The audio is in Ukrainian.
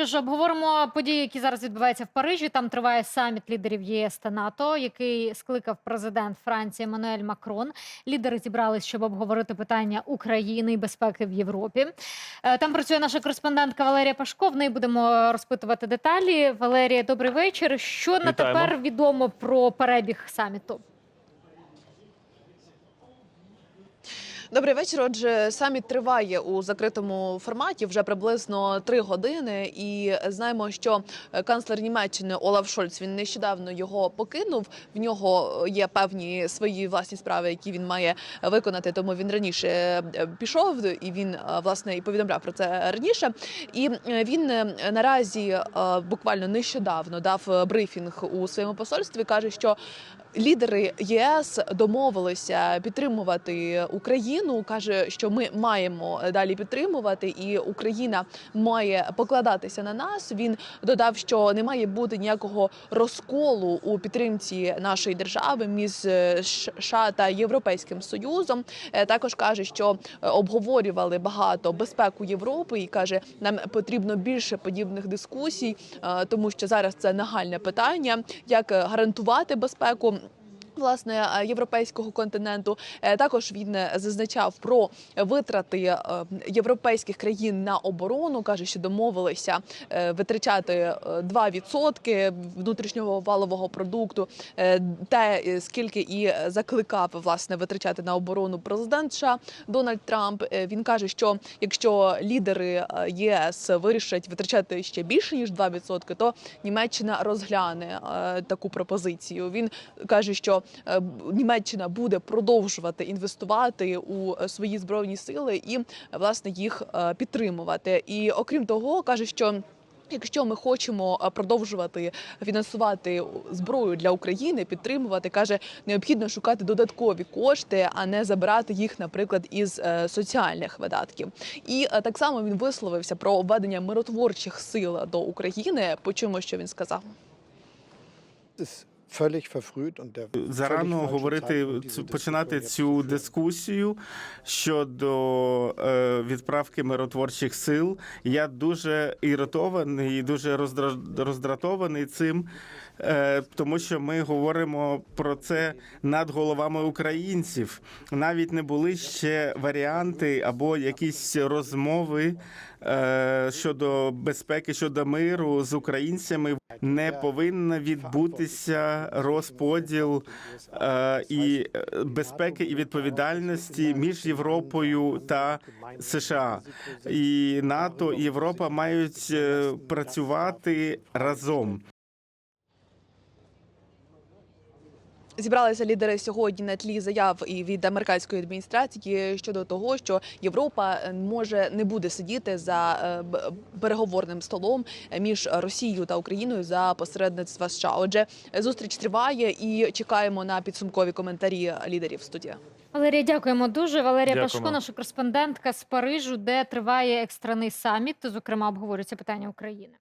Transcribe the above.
Що ж, обговоримо події, які зараз відбуваються в Парижі. Там триває саміт лідерів ЄС та НАТО, який скликав президент Франції Еммануель Макрон. Лідери зібрались, щоб обговорити питання України і безпеки в Європі. Е, Там працює наша кореспондентка Валерія Пашко. В неї будемо розпитувати деталі. Валерія, добрий вечір. Що на тепер відомо про перебіг саміту? Добрий вечір. Отже, саміт триває у закритому форматі вже приблизно три години. І знаємо, що е, канцлер Німеччини Олаф Шольц він нещодавно його покинув. В нього є певні свої власні справи, які він має виконати. Тому він раніше е, пішов і він е, власне і повідомляв про це раніше. І е, він е, наразі е, буквально нещодавно дав е, брифінг у своєму посольстві. каже, що Лідери ЄС домовилися підтримувати Україну. каже, що ми маємо далі підтримувати, і Україна має покладатися на нас. Він додав, що не має бути ніякого розколу у підтримці нашої держави між е, США та Європейським Союзом. Е, Також каже, що обговорювали багато безпеку Європи, і каже, нам потрібно більше подібних дискусій, е, тому що зараз це нагальне питання, як гарантувати безпеку. Власне, е, європейського континенту Е, також він е, зазначав про витрати європейських країн на оборону. каже, що домовилися витрачати е, 2% внутрішнього валового продукту. Те скільки і закликав власне витрачати на оборону президент США Дональд Трамп. Він каже, що якщо лідери ЄС вирішать витрачати ще більше ніж 2%, то Німеччина розгляне таку пропозицію. Він каже, що Німеччина буде продовжувати інвестувати у е, свої збройні сили і е, власне їх е, підтримувати. І окрім того, каже, що. Якщо ми хочемо е, продовжувати фінансувати зброю для України, підтримувати, каже, необхідно шукати додаткові кошти, а не забирати їх, наприклад, із е, соціальних видатків. І е, так само він висловився про введення миротворчих сил до України. Почуємо, що він сказав. Зарано говорити цю- починати цю дискусію щодо е, відправки миротворчих сил. Я дуже іритований і дуже роздра- роздратований цим, е, тому що ми говоримо про це над головами українців. Навіть не були ще варіанти або якісь розмови е, щодо безпеки, щодо миру з українцями. Не повинна відбутися розподіл е, і е, безпеки і відповідальності між Європою та США. І НАТО і Європа мають е, працювати разом. Зібралися лідери сьогодні на тлі заяв і від американської адміністрації щодо того, що Європа е, може не буде сидіти за е, переговорним столом між Росією та Україною за посередництва США. Отже, зустріч триває і чекаємо на підсумкові коментарі лідерів студії. Валерія, дякуємо дуже. Валерія Дякуємо. Пашко, наша кореспондентка з Парижу, де триває екстрений саміт. Зокрема, обговорюється питання України.